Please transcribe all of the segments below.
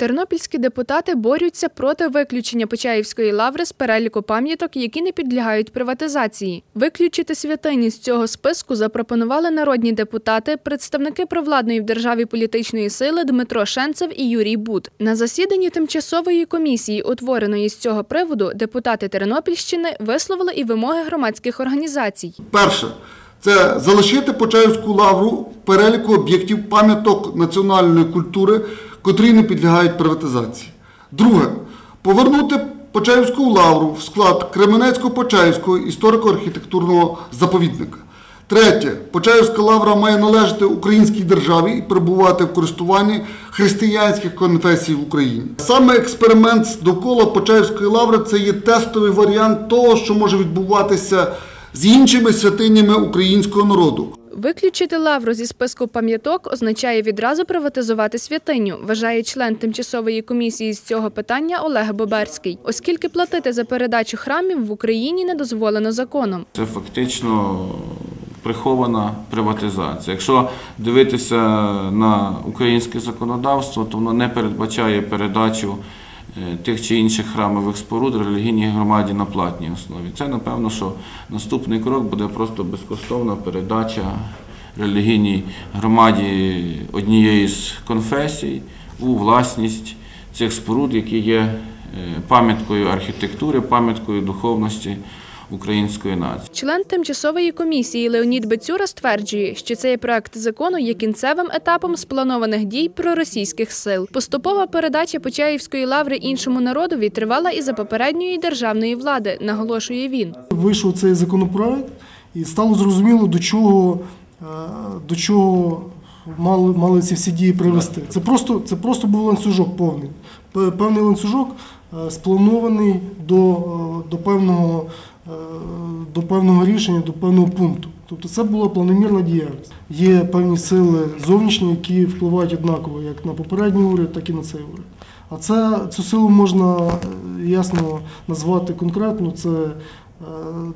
Тернопільські депутати борються проти виключення Почаївської лаври з переліку пам'яток, які не підлягають приватизації. Виключити святині з цього списку запропонували народні депутати, представники провладної в державі політичної сили Дмитро Шенцев і Юрій Бут. На засіданні тимчасової комісії, утвореної з цього приводу, депутати Тернопільщини висловили і вимоги громадських організацій. Перше це залишити Почаївську лавру переліку об'єктів пам'яток національної культури, котрі не підлягають приватизації. Друге повернути Почаївську лавру в склад Кременецько-Почаївського історико-архітектурного заповідника. Третє, Почаївська лавра має належати українській державі і перебувати в користуванні християнських конфесій в Україні. Саме експеримент довкола Почаївської лаври це є тестовий варіант того, що може відбуватися з іншими святинями українського народу. Виключити лавру зі списку пам'яток означає відразу приватизувати святиню, вважає член тимчасової комісії з цього питання Олег Боберський, оскільки платити за передачу храмів в Україні не дозволено законом. Це фактично прихована приватизація. Якщо дивитися на українське законодавство, то воно не передбачає передачу тих чи інших храмових споруд релігійній громаді на платній основі. Це, напевно, що наступний крок буде просто безкоштовна передача релігійній громаді однієї з конфесій у власність цих споруд, які є е, пам'яткою архітектури, пам'яткою духовності української нації. Член тимчасової комісії Леонід Бецюра стверджує, що цей проект закону є кінцевим етапом спланованих дій проросійських сил. Поступова передача Почаївської лаври іншому народові тривала і за попередньої державної влади, наголошує він. Вийшов цей законопроект і стало зрозуміло, до чого, е, до чого мали, мали ці всі дії привести. Це просто, це просто був ланцюжок повний. Певний ланцюжок е, спланований до, е, до, певного, до певного рішення, до певного пункту. Тобто це була планомірна діяльність. Є певні сили зовнішні, які впливають однаково як на попередній уряд, так і на цей уряд. А це, цю силу можна е, ясно назвати конкретно. Це е,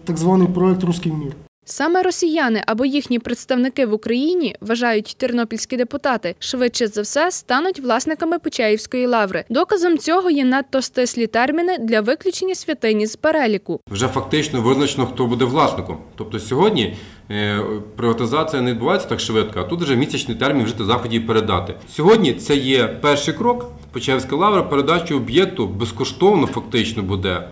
так званий проект Руський мір. Саме росіяни або їхні представники в Україні вважають тернопільські депутати, швидше за все стануть власниками Почаївської лаври. Доказом цього є надто стислі терміни для виключення святині з переліку. вже фактично визначено, хто буде власником. Тобто сьогодні е, приватизація не відбувається так швидко, а тут вже місячний термін вжити заходів передати. Сьогодні це є перший крок. Почаївська лавра передачу об'єкту безкоштовно фактично буде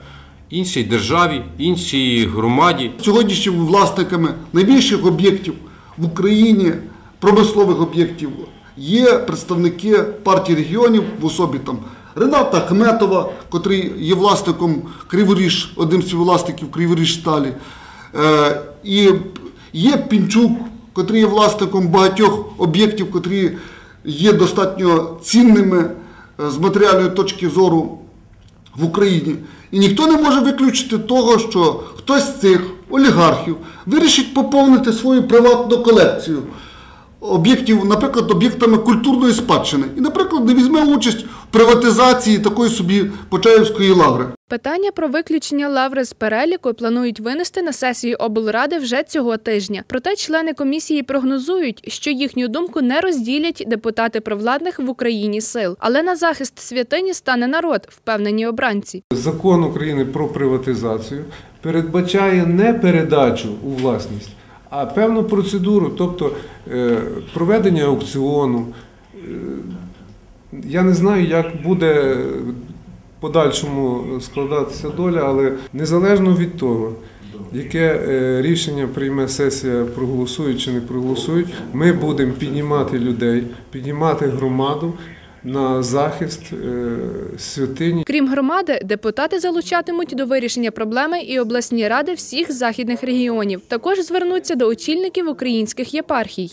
іншій державі, іншій громаді. Сьогоднішніми власниками найбільших об'єктів в Україні, промислових об'єктів, є представники партії регіонів в особі там Рената Ахметова, котрий є власником Криворіж, одним з співвласників Криворіж Сталі. Е, і є Пінчук, котрий є власником багатьох об'єктів, котрі є достатньо цінними е, з матеріальної точки зору в Україні. І ніхто не може виключити того, що хтось з цих олігархів вирішить поповнити свою приватну колекцію об'єктів, наприклад, об'єктами культурної спадщини. І, наприклад, не візьме участь в приватизації такої собі Почаївської лаври. Питання про виключення лаври з переліку планують винести на сесію облради вже цього тижня. Проте члени комісії прогнозують, що їхню думку не розділять депутати провладних в Україні сил. Але на захист святині стане народ, впевнені обранці. Закон України про приватизацію передбачає не передачу у власність, а певну процедуру, тобто е, проведення аукціону. Е, Я не знаю, як буде подальшому складатися доля, але незалежно від того, яке е, рішення прийме сесія, проголосують чи не проголосують, ми будемо піднімати людей, піднімати громаду на захист е, святині. Крім громади, депутати залучатимуть до вирішення проблеми і обласні ради всіх західних регіонів. Також звернуться до очільників українських єпархій.